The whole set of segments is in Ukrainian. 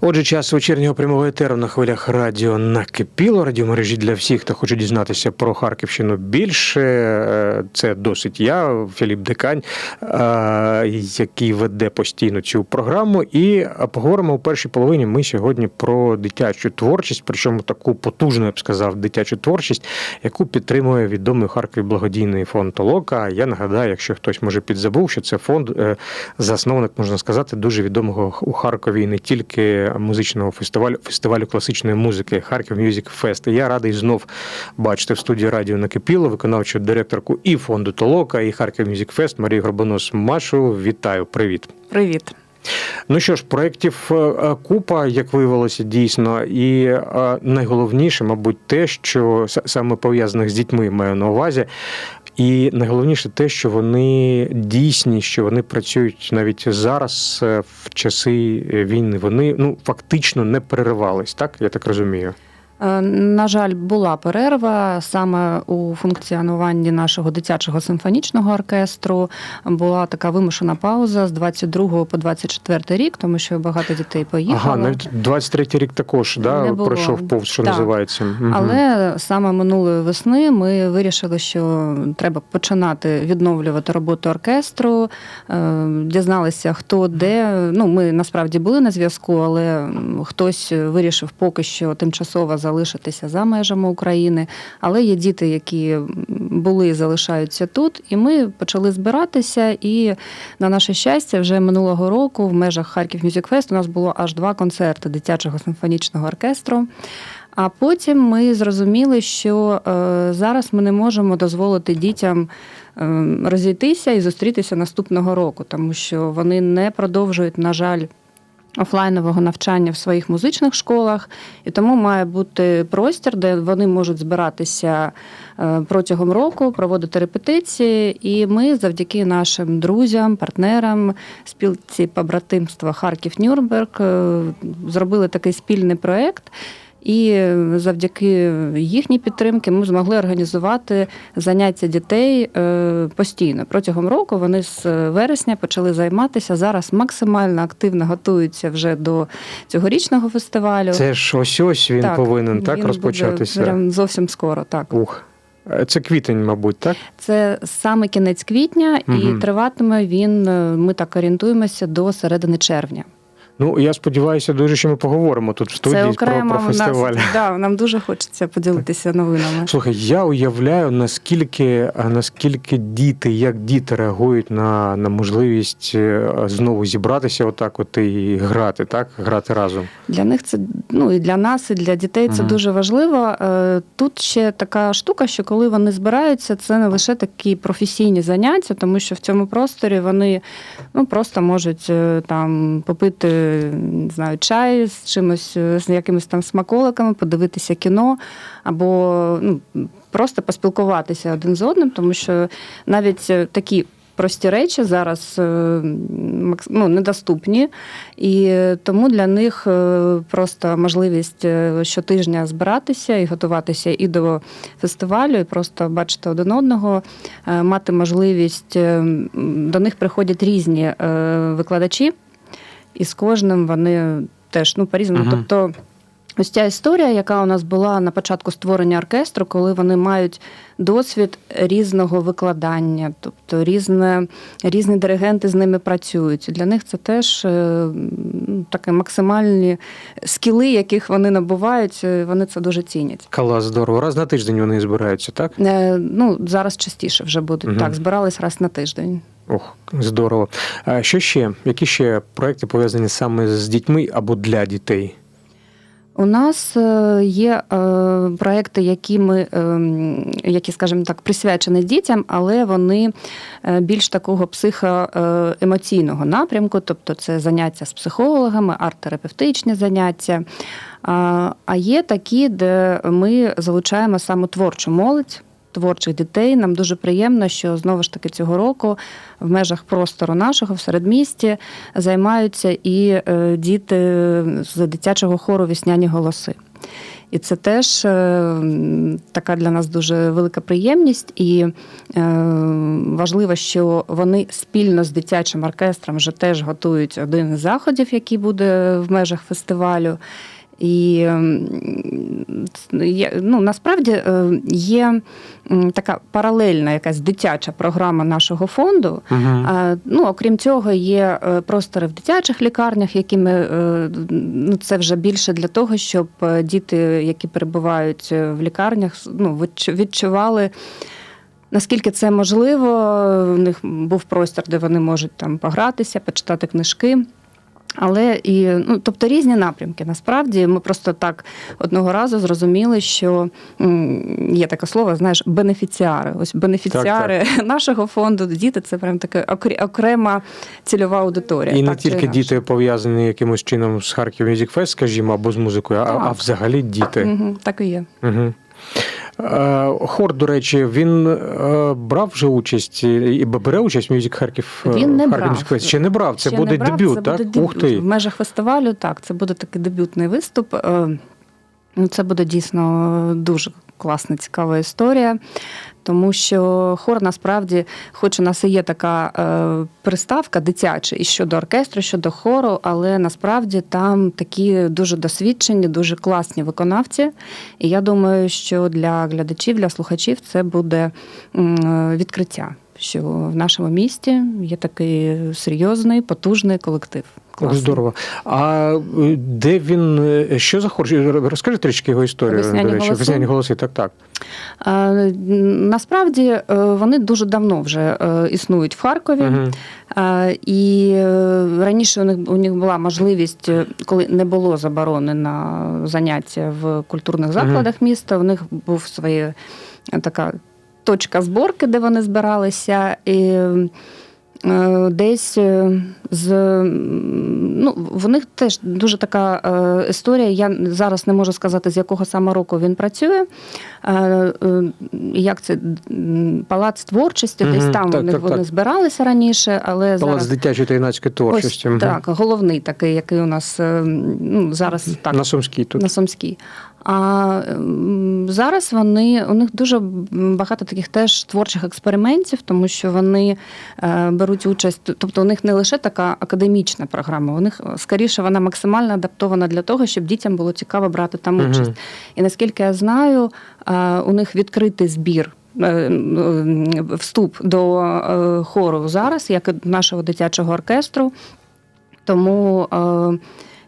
Отже, час вечірнього прямого етеру на хвилях радіо накипіло. Радіомережі для всіх, хто хоче дізнатися про Харківщину більше. Е, Це досить я, Філіп Декань, е, який веде постійно цю програму. І поговоримо у першій половині. Ми сьогодні про дитячу творчість, причому таку потужну, я б сказав, дитячу творчість, яку підтримує відомий у Харкові благодійний фонд Толока. Я нагадаю, якщо хтось може підзабув, що це фонд е, засновник, можна сказати, дуже відомого у Харкові не тільки музичного фестивалю фестивалю класичної музики Харків Мюзик Фест. І я радий знов бачити в студії радіо Накипіло, виконавчу директорку і фонду Толока, і Харків Мюзик Фест Марію Горбонос Машу. Вітаю, привіт. Привіт. Ну що ж, проєктів е, купа, як виявилося, дійсно, і е, найголовніше, мабуть, те, що саме пов'язаних з дітьми маю на увазі. І найголовніше те, що вони дійсні, що вони працюють навіть зараз, е, в часи війни. Вони ну фактично не переривались, так я так розумію. Е, На жаль, була перерва саме у функціонуванні нашого дитячого симфонічного оркестру. Була така вимушена пауза з 22 по 24 рік, тому що багато дітей поїхало. Ага, навіть 23-й рік також да, пройшов повз, що Так. називається. Мгм. Але саме минулої весни ми вирішили, що треба починати відновлювати роботу оркестру. Е, Дізналися, хто де. Ну, ми насправді були на зв'язку, але хтось вирішив поки що тимчасово залишитися за межами України. Але є діти, які були і залишаються тут. І ми почали збиратися. І на наше щастя, вже минулого року в межах Харків Мюзик Фест у нас було аж два концерти дитячого симфонічного оркестру. А потім ми зрозуміли, що е, зараз ми не можемо дозволити дітям е, розійтися і зустрітися наступного року, тому що вони не продовжують, на жаль, офлайнового навчання в своїх музичних школах, і тому має бути простір, де вони можуть збиратися е, протягом року, проводити репетиції. І ми завдяки нашим друзям, партнерам, спілці побратимства Харків Нюрнберг е, зробили такий спільний проєкт. І завдяки їхній підтримці ми змогли організувати заняття дітей е, постійно. Протягом року вони з вересня почали займатися. Зараз максимально активно готуються вже до цьогорічного фестивалю. Це ж ось ось він повинен так він розпочатися. Буде прям зовсім скоро. Так Ух. Е, Це квітень, мабуть, так? це саме кінець квітня, і триватиме він. е, Ми так орієнтуємося до середини червня. Ну, я сподіваюся, дуже що ми поговоримо тут в студії це про, окремо про фестиваль. нас, да, нам дуже хочеться поділитися новинами. Слухай, я уявляю, наскільки, наскільки діти, як діти реагують на, на можливість е, знову зібратися отак от і грати, так? Грати разом. Для них це ну і для нас, і для дітей це Мгм. дуже важливо. Е, Тут ще така штука, що коли вони збираються, це не лише такі професійні заняття, тому що в цьому просторі вони ну просто можуть е, там попити не знаю, чай з чимось, е, з якимись там смаколиками, подивитися кіно або ну, просто поспілкуватися один з одним, тому що навіть е, такі. Прості речі зараз е, ну, недоступні, і тому для них просто можливість щотижня збиратися і готуватися і до фестивалю, і просто бачити один одного, мати можливість до них приходять різні викладачі, і з кожним вони теж ну, по-різному. Мгм. Тобто, ось ця історія, яка у нас була на початку створення оркестру, коли вони мають досвід різного викладання, тобто різне, різні диригенти з ними працюють. Для них це теж е, такі максимальні скіли, яких вони набувають, е, вони це дуже цінять. Клас, здорово. Раз на тиждень вони збираються, так? Е, Ну, зараз частіше вже будуть. Мгм. Так, збирались раз на тиждень. Ох, здорово. А що ще? Які ще проекти пов'язані саме з дітьми або для дітей? У нас е, є е, проекти, які ми, е, які, скажімо так, присвячені дітям, але вони більш такого психоемоційного напрямку, тобто це заняття з психологами, арт-терапевтичні заняття. А є такі, де ми залучаємо саме творчу молодь. Творчих дітей нам дуже приємно, що знову ж таки цього року в межах простору нашого в середмісті займаються і е, діти з дитячого хору Вісняні голоси. І це теж е, така для нас дуже велика приємність, і е, важливо, що вони спільно з дитячим оркестром вже теж готують один із заходів, який буде в межах фестивалю. І ну, насправді е, є така паралельна якась дитяча програма нашого фонду. Угу. А, Ну, окрім цього, є е, простори в дитячих лікарнях, які ми е, ну, це вже більше для того, щоб діти, які перебувають в лікарнях, ну, відчу- відчували. Наскільки це можливо, у них був простір, де вони можуть там погратися, почитати книжки. Але і ну, тобто різні напрямки. Насправді ми просто так одного разу зрозуміли, що є таке слово, знаєш, бенефіціари. Ось бенефіціари нашого фонду діти це прям така окрема цільова аудиторія. І не Так чи тільки діти пов'язані якимось чином з Харків Music Fest, скажімо, або з музикою, а, Так. а взагалі діти. Мгм, так і є. Угу. Хор, до речі, він е, брав вже участь і бере участь в Music Харків е, Він не брав. Ще не брав. Це Ще буде не брав, дебют, це так? Буде Ух ти. В межах фестивалю, так, це буде такий дебютний виступ. Е, Ну, це буде дійсно дуже класна, цікава історія. Тому що хор насправді, хоч у нас і є така е, приставка дитяча і щодо оркестру, щодо хору, але насправді там такі дуже досвідчені, дуже класні виконавці. І я думаю, що для глядачів, для слухачів це буде відкриття, що в нашому місті є такий серйозний, потужний колектив. Класний. Здорово. А е, де він, е, що за хор? Розкажи трішки його історію. «Весняні до речі. голоси»? Весняні голоси, так, так. А, Насправді е, вони дуже давно вже е, існують в Харкові. Угу. А, І е, раніше у них у них була можливість, е, коли не було заборони на заняття в культурних закладах міста. У них був своя така точка зборки, де вони збиралися. І е, десь е, з ну, в них теж дуже така е, історія. Я зараз не можу сказати, з якого саме року він працює. Е, е, Як це палац творчості, Мгм, десь там так, вони, так, вони так. збиралися раніше, але Палац зараз дитячої та юнацької творчості. Ось, так, головний такий, який у нас е, ну, зараз так На Сумській тут. на Сумській. А зараз вони у них дуже багато таких теж творчих експериментів, тому що вони е, беруть участь. Тобто, у них не лише така академічна програма, у них е, скоріше вона максимально адаптована для того, щоб дітям було цікаво брати там участь. І наскільки я знаю, е, у них відкритий збір. Вступ до хору зараз, як і нашого дитячого оркестру. Тому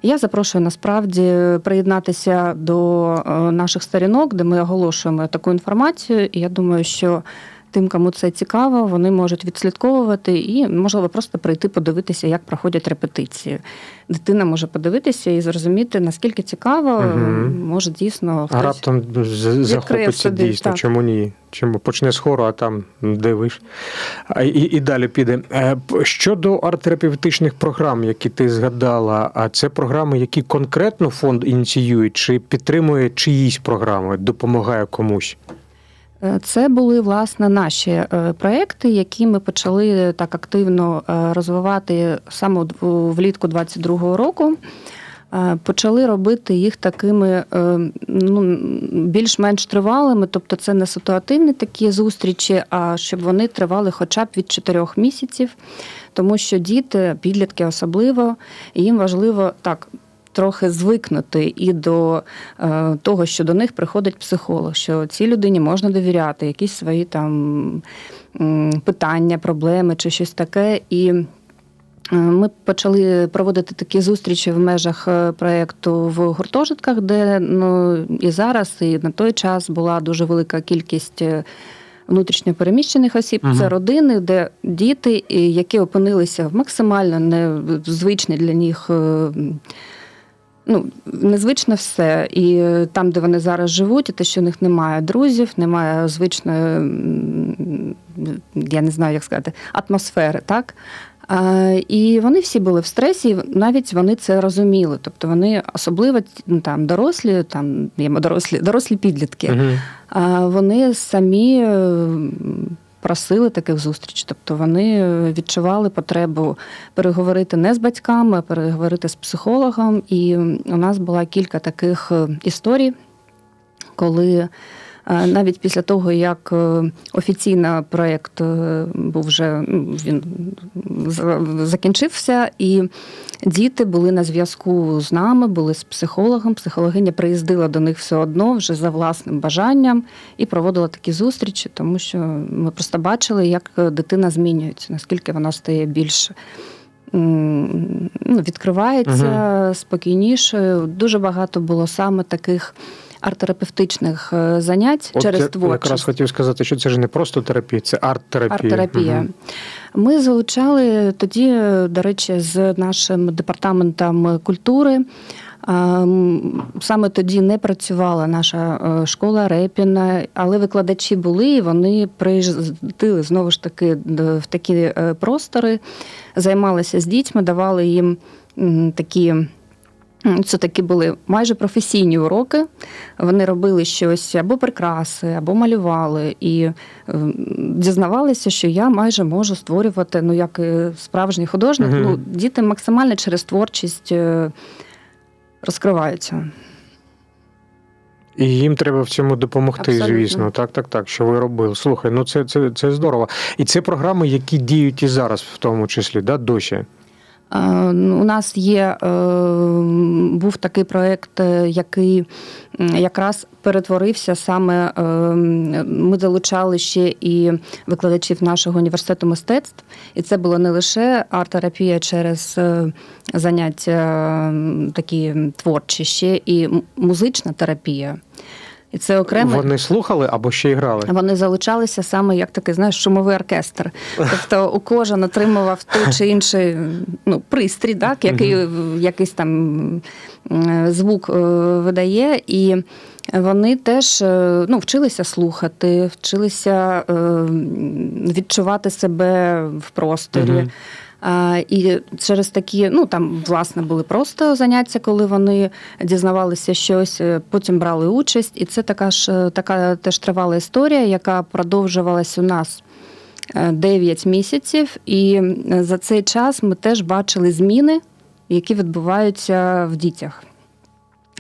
я запрошую насправді приєднатися до е, наших сторінок, де ми оголошуємо таку інформацію. І я думаю, що тим, кому це цікаво, вони можуть відслідковувати і, можливо, просто прийти подивитися, як проходять репетиції. Дитина може подивитися і зрозуміти, наскільки цікаво, Мгм. може дійсно А раптом захопиться дійсно, так. чому ні? Чому почне з хору, а там дивиш. І, і далі піде. Е, Щодо арт-терапевтичних програм, які ти згадала, а це програми, які конкретно фонд ініціює, чи підтримує чиїсь програми, допомагає комусь? Е, Це були власне наші е, проекти, які ми почали так активно е, розвивати саме влітку 22-го року. Почали робити їх такими ну, більш-менш тривалими, тобто це не ситуативні такі зустрічі, а щоб вони тривали хоча б від 4 місяців, тому що діти, підлітки особливо, їм важливо так. Трохи звикнути і до е, того, що до них приходить психолог, що цій людині можна довіряти, якісь свої там питання, проблеми чи щось таке. І е, ми почали проводити такі зустрічі в межах е, проєкту в гуртожитках, де ну, і зараз, і на той час була дуже велика кількість. Внутрішньо переміщених осіб Мгм. це родини, де діти, які опинилися в максимально незвичні для них ну, незвично все. І е, там, де вони зараз живуть, і те, що у них немає друзів, немає звичної, я не знаю, як сказати, атмосфери, так? І вони всі були в стресі, і навіть вони це розуміли. Тобто вони особливо ну, там дорослі, там дорослі, дорослі підлітки. А вони самі е, просили таких зустріч. Тобто вони е, відчували потребу переговорити не з батьками, а переговорити з психологом. І у нас була кілька таких е, історій. коли навіть після того, як е, офіційно проєкт е, був вже ну, він закінчився, і діти були на зв'язку з нами, були з психологом. Психологиня приїздила до них все одно вже за власним бажанням і проводила такі зустрічі, тому що ми просто бачили, як дитина змінюється, наскільки вона стає більш м, ну, відкривається спокійнішою. Дуже багато було саме таких арт-терапевтичних е, занять От через я якраз хотів сказати, що це ж не просто терапія, це арт-терапія. Арт-терапія. Мгм. Ми залучали тоді, до речі, з нашим департаментом культури. Ем, Саме тоді не працювала наша е, школа Репіна, але викладачі були, і вони приїздили знову ж таки в такі е, простори, займалися з дітьми, давали їм такі. Це такі були майже професійні уроки. Вони робили щось або прикраси, або малювали. І е, дізнавалися, що я майже можу створювати, ну як і справжній художник. Мгм. Ну, діти максимально через творчість е, розкриваються. І їм треба в цьому допомогти, Абсолютно. звісно. Так, так, так. Що ви робили? Слухай, ну це, це, це здорово. І це програми, які діють і зараз, в тому числі, да, досі. Е, У нас є е, був такий проєкт, е, який якраз перетворився саме. Ми залучали ще і викладачів нашого університету мистецтв, і це було не лише арт-терапія через заняття такі творчі, ще і музична терапія. І це окремо. Вони слухали або ще й грали. Вони залучалися саме як такий, знаєш, шумовий оркестр. Тобто у кожен отримував той чи інший ну, пристрій, так, який якийсь там звук е, видає. І вони теж е, ну, вчилися слухати, вчилися е, відчувати себе в просторі. І через такі, ну там власне були просто заняття, коли вони дізнавалися щось, е, потім брали участь. І це така ж е, така теж тривала історія, яка продовжувалась у нас. 9 місяців, і е, за цей час ми теж бачили зміни, які відбуваються в дітях.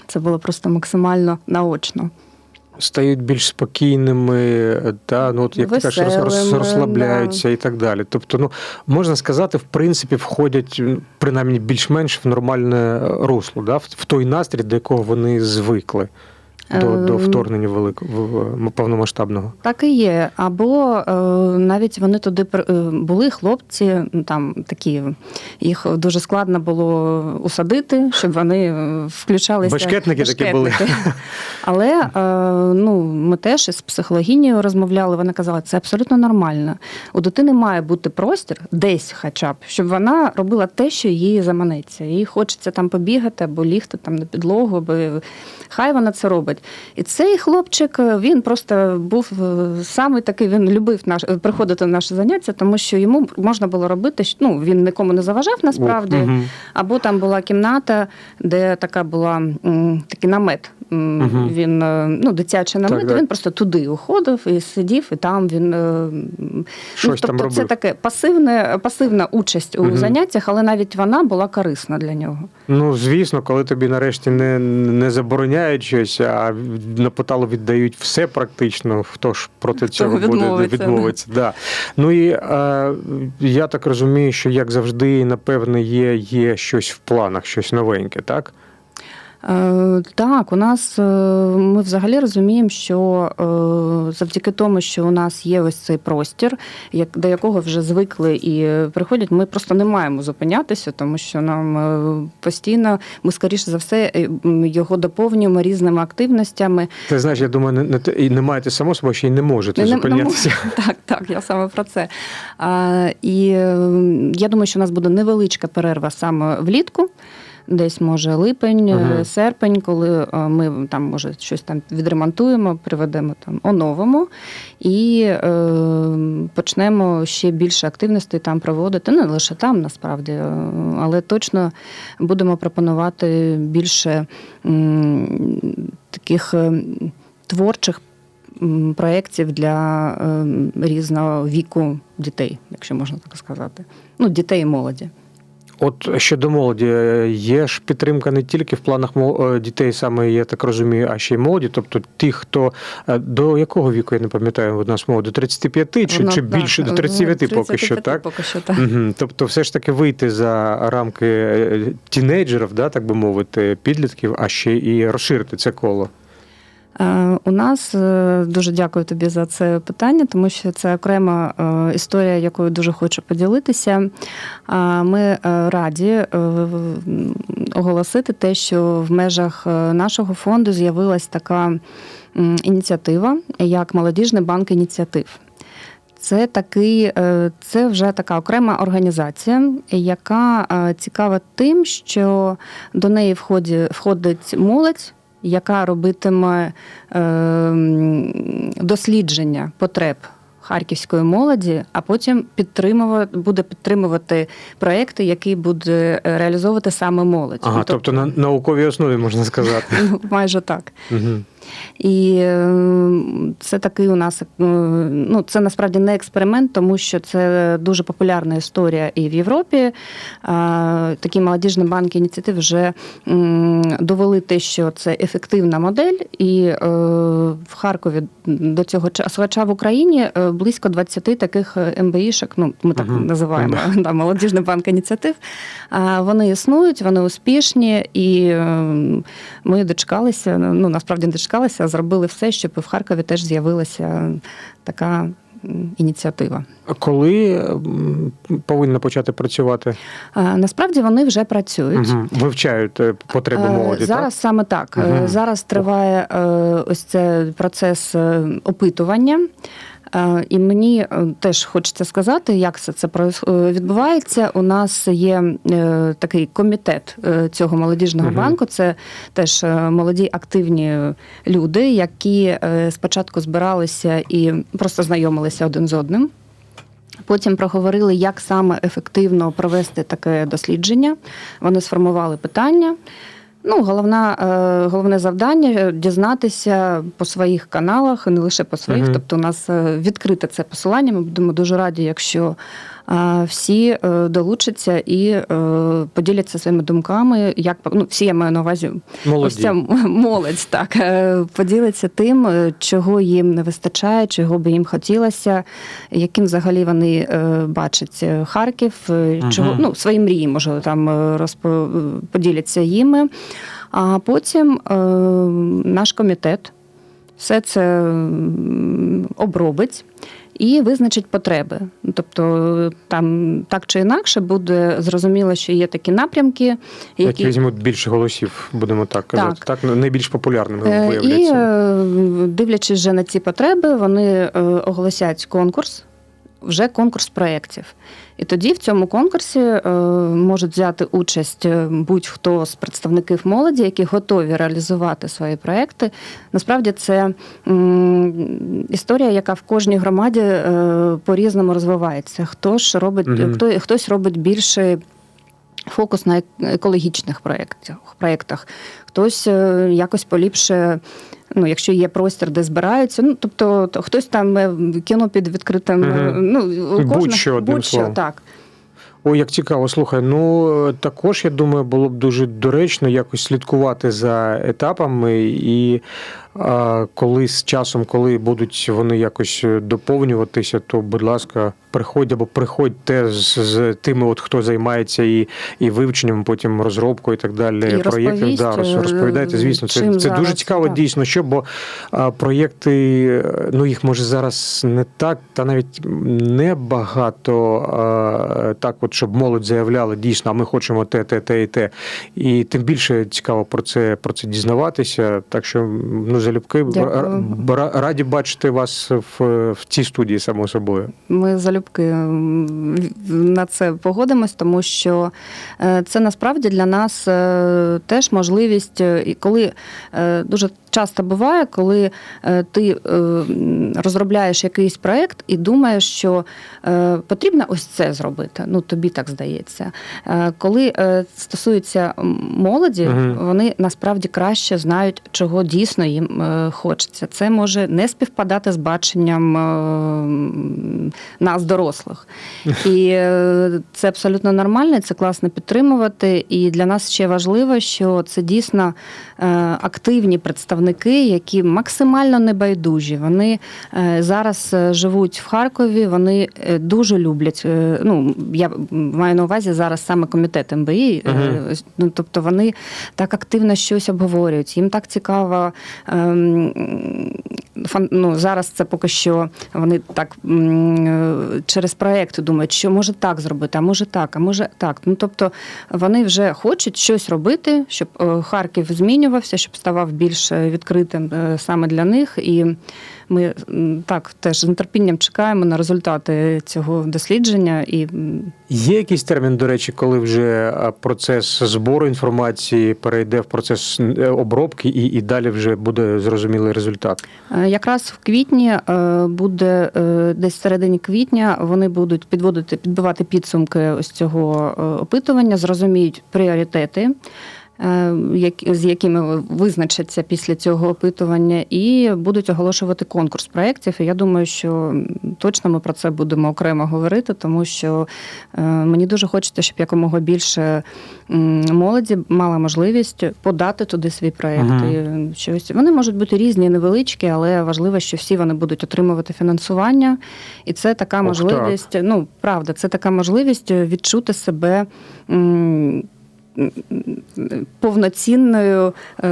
Це було просто максимально наочно. Стають більш спокійними, та, ну, от, як ти кажеш, розслабляються і так далі. Тобто, ну, можна сказати, в принципі, входять принаймні більш-менш в нормальне русло, да, в, в той настрій, до якого вони звикли до, до Ем. вторгнення великого повномасштабного. Так і є. Або е, навіть вони туди е, були хлопці, там такі, їх дуже складно було усадити, щоб вони е, включалися. Башкетники такі були. Але ну, ми теж із психологінею розмовляли. Вона казала, це абсолютно нормально. У дитини має бути простір десь, хоча б, щоб вона робила те, що їй заманеться. Їй хочеться там побігати або лігти там на підлогу, або хай вона це робить. І цей хлопчик він просто був е, саме такий, він любив наш приходити на наше заняття, тому що йому можна було робити, ну він нікому не заважав насправді. Або там була кімната, де така була такий намет. Мгм. Він е, ну, дитячий намет, Так, так. він просто туди уходив і сидів, і там він е, Щось ну, там тобто це таке пасивне, пасивна участь у Мгм. заняттях, але навіть вона була корисна для нього. Ну, звісно, коли тобі нарешті не, не забороняють щось, а на поталу віддають все практично, хто ж проти цього буде відмовиться, да. Да. Ну і е, я так розумію, що як завжди, напевне, є, є щось в планах, щось новеньке, так? Е, Так, у нас е, ми взагалі розуміємо, що е, завдяки тому, що у нас є ось цей простір, як до якого вже звикли і приходять, ми просто не маємо зупинятися, тому що нам постійно ми скоріше за все його доповнюємо різними активностями. Ти знаєш, я думаю, не, не, не маєте само собою, ще й не можете Не- не- зупинятися. Так, так, я саме про це. А, і я думаю, що у нас буде невеличка перерва саме влітку. Десь може липень, Мгм. серпень, коли е, ми там може щось там відремонтуємо, приведемо там оновимо і е, почнемо ще більше активностей там проводити. Ну не лише там насправді, е, але точно будемо пропонувати більше м, таких творчих проєктів для е, різного віку дітей, якщо можна так сказати. Ну, дітей і молоді. От щодо молоді, е, є ж підтримка не тільки в планах е, дітей, саме я так розумію, а ще й молоді. Тобто ті, хто е, до якого віку, я не пам'ятаю, у нас мова, до 35 чи, Воно, чи так, більше до ну, 39 поки що, 35 так? Поки що так. Угу. Тобто, все ж таки вийти за рамки тінейджерів, да, так би мовити, підлітків, а ще і розширити це коло. Е, У нас е, дуже дякую тобі за це питання, тому що це окрема е, історія, якою дуже хочу поділитися. Ми раді оголосити те, що в межах нашого фонду з'явилась така ініціатива, як Молодіжний банк ініціатив. Це такий, це вже така окрема організація, яка цікава тим, що до неї входить молодь, яка робитиме е, дослідження потреб харківської молоді, а потім підтримувати буде підтримувати проекти, які буде реалізовувати саме молодь. Ага, тобто, тобто на науковій основі можна сказати. майже так. Угу. І е, це такий у нас е, ну це насправді не експеримент, тому що це дуже популярна історія і в Європі. Е, Такі молодіжні банки ініціатив вже довели те, що це ефективна модель, і е, в Харкові до цього часу, хоча в Україні близько 20 таких МБІшок, ну ми так Мгм. називаємо да, молодіжний банк ініціатив. Вони існують, вони успішні, і е, ми дочекалися. Ну насправді не дочекалися, зробили все, щоб в Харкові теж з'явилася така ініціатива. Коли повинна почати працювати? А, Насправді вони вже працюють. Угу. Вивчають е, потреби Е, молоді. Зараз саме так. Угу. Зараз триває е, ось це процес е, опитування. Е, І мені е, теж хочеться сказати, як це е, відбувається. У нас є е, такий комітет цього молодіжного Мгм. банку. Це теж молоді активні люди, які спочатку збиралися і просто знайомилися один з одним. Потім проговорили, як саме ефективно провести таке дослідження. Вони сформували питання. Ну, головна, е, головне завдання дізнатися по своїх каналах, не лише по своїх. Угу. Тобто, у нас е, відкрите це посилання. Ми будемо дуже раді, якщо е, всі е, долучаться і е, поділяться своїми думками. Як ну, всі я маю на увазі Молоді. Ось ця молодь так е, поділиться тим, чого їм не вистачає, чого би їм хотілося, яким взагалі вони бачать Харків, чого ну свої мрії, може там е, розпо, поділяться їми. А потім наш комітет все це обробить. І визначить потреби. Ну, Тобто там так чи інакше буде зрозуміло, що є такі напрямки, Які які візьмуть більше голосів, будемо так казати. Так, Так. ну, найбільш популярними Е, І е, дивлячись вже на ці потреби, вони е, оголосять конкурс, вже конкурс проєктів. І тоді в цьому конкурсі е, можуть взяти участь е, будь-хто з представників молоді, які готові реалізувати свої проекти. Насправді це м, історія, яка в кожній громаді е, по-різному розвивається. Хто ж робить, Мгм. хто, хтось робить більше фокус на екологічних проєктах, проєктах. Хтось е, якось поліпше, ну, якщо є простір, де збираються. Ну, тобто, то хтось там е, кіно під відкритим. Е, Ну, кожна, Будь-що, одним будь-що, словом. так. Ой, як цікаво, слухай. Ну також я думаю, було б дуже доречно якось слідкувати за етапами, і коли з часом, коли будуть вони якось е, доповнюватися, то будь ласка, приходь або приходьте з, з тими, от хто займається і, і вивченням, потім розробкою і так далі. І проєктів. Да, роз- е, розповідайте, звісно, це, це дуже цікаво так. дійсно, що бо а, проєкти, е, ну їх може зараз не так, та навіть не багато а, так, от щоб молодь заявляла дійсно, а ми хочемо те, те, те і те. І тим більше цікаво про це про це дізнаватися. Так що ну залюбки Дякую. ра- ра- раді бачити вас в, в цій студії, само собою. Ми залюбки на це погодимось, тому що е, це насправді для нас е, теж можливість, е, коли дуже часто буває, коли е, ти е, розробляєш якийсь проект і думаєш, що е, потрібно ось це зробити. Ну тобі так здається. Коли стосується молоді, Мгм. вони насправді краще знають, чого дійсно їм хочеться. Це може не співпадати з баченням нас, дорослих. І це абсолютно нормально, це класно підтримувати. І для нас ще важливо, що це дійсно активні представники, які максимально небайдужі. Вони е, зараз е, живуть в Харкові, вони е, дуже люблять. Ну, я маю на увазі зараз саме комітет МБІ. Ну, тобто вони так активно щось обговорюють. Їм так цікаво. ем, ну, зараз це поки що вони так через проекти думають, що може так зробити, а може так, а може так. Ну тобто вони вже хочуть щось робити, щоб Харків змінювався, щоб ставав більш відкритим е, саме для них. І ми так теж з нетерпінням чекаємо на результати цього дослідження. І Є якийсь термін, до речі, коли вже процес збору інформації перейде в процес е, обробки, і, і далі вже буде зрозумілий результат. Е, Якраз в квітні е, буде е, десь в середині квітня вони будуть підводити, підбивати підсумки ось цього е, опитування, зрозуміють пріоритети. Е, З якими визначаться після цього опитування, і будуть оголошувати конкурс проєктів. І я думаю, що точно ми про це будемо окремо говорити, тому що е, мені дуже хочеться, щоб якомога більше молоді мала можливість подати туди свій проєкт. І щось вони можуть бути різні, невеличкі, але важливо, що всі вони будуть отримувати фінансування, і це така Ох, можливість. Ну правда, це така можливість відчути себе. Повноцінною е,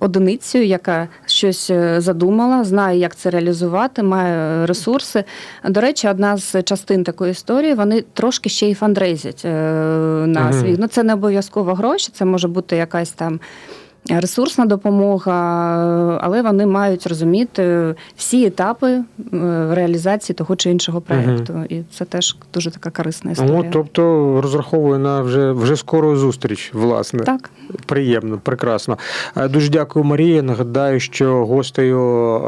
одиницею, яка щось е, задумала, знає, як це реалізувати, має ресурси. До речі, одна з частин такої історії вони трошки ще й фандрейзять е, на свій. Ну це не обов'язково гроші, це може бути якась там. Ресурсна допомога, але вони мають розуміти всі етапи е, реалізації того чи іншого проєкту. І це теж дуже така корисна історія. Ну, тобто розраховую на вже, вже скору зустріч, власне. Так. Приємно, прекрасно. Е, Дуже дякую, Марія. Нагадаю, що гостею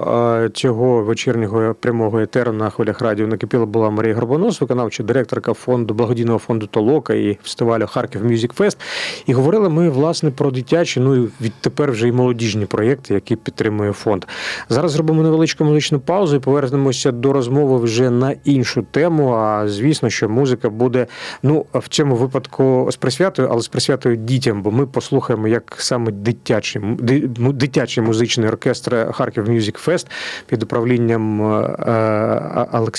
е, цього вечірнього прямого етеру на хвилях радіо накипіла була Марія Горбонос, виконавча директорка фонду благодійного фонду Толока і фестивалю Харків Мюзік Фест. І говорили ми власне про дитячі, ну і відтепер вже і молодіжні проєкти, які підтримує фонд. Зараз зробимо невеличку музичну паузу і повернемося до розмови вже на іншу тему. А звісно, що музика буде ну в цьому випадку з присвятою, але з присвятою дітям, бо ми послухаємо, як саме дитячий дитячий музичний оркестр Харків Мюзік Фест під управлінням е,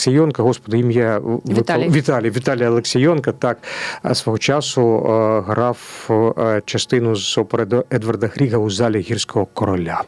е, господи, ім'я Віталій. Віталій Віталій Олексійонка, так свого часу е, грав частину з опери Едварда Гріга у залі гірського короля.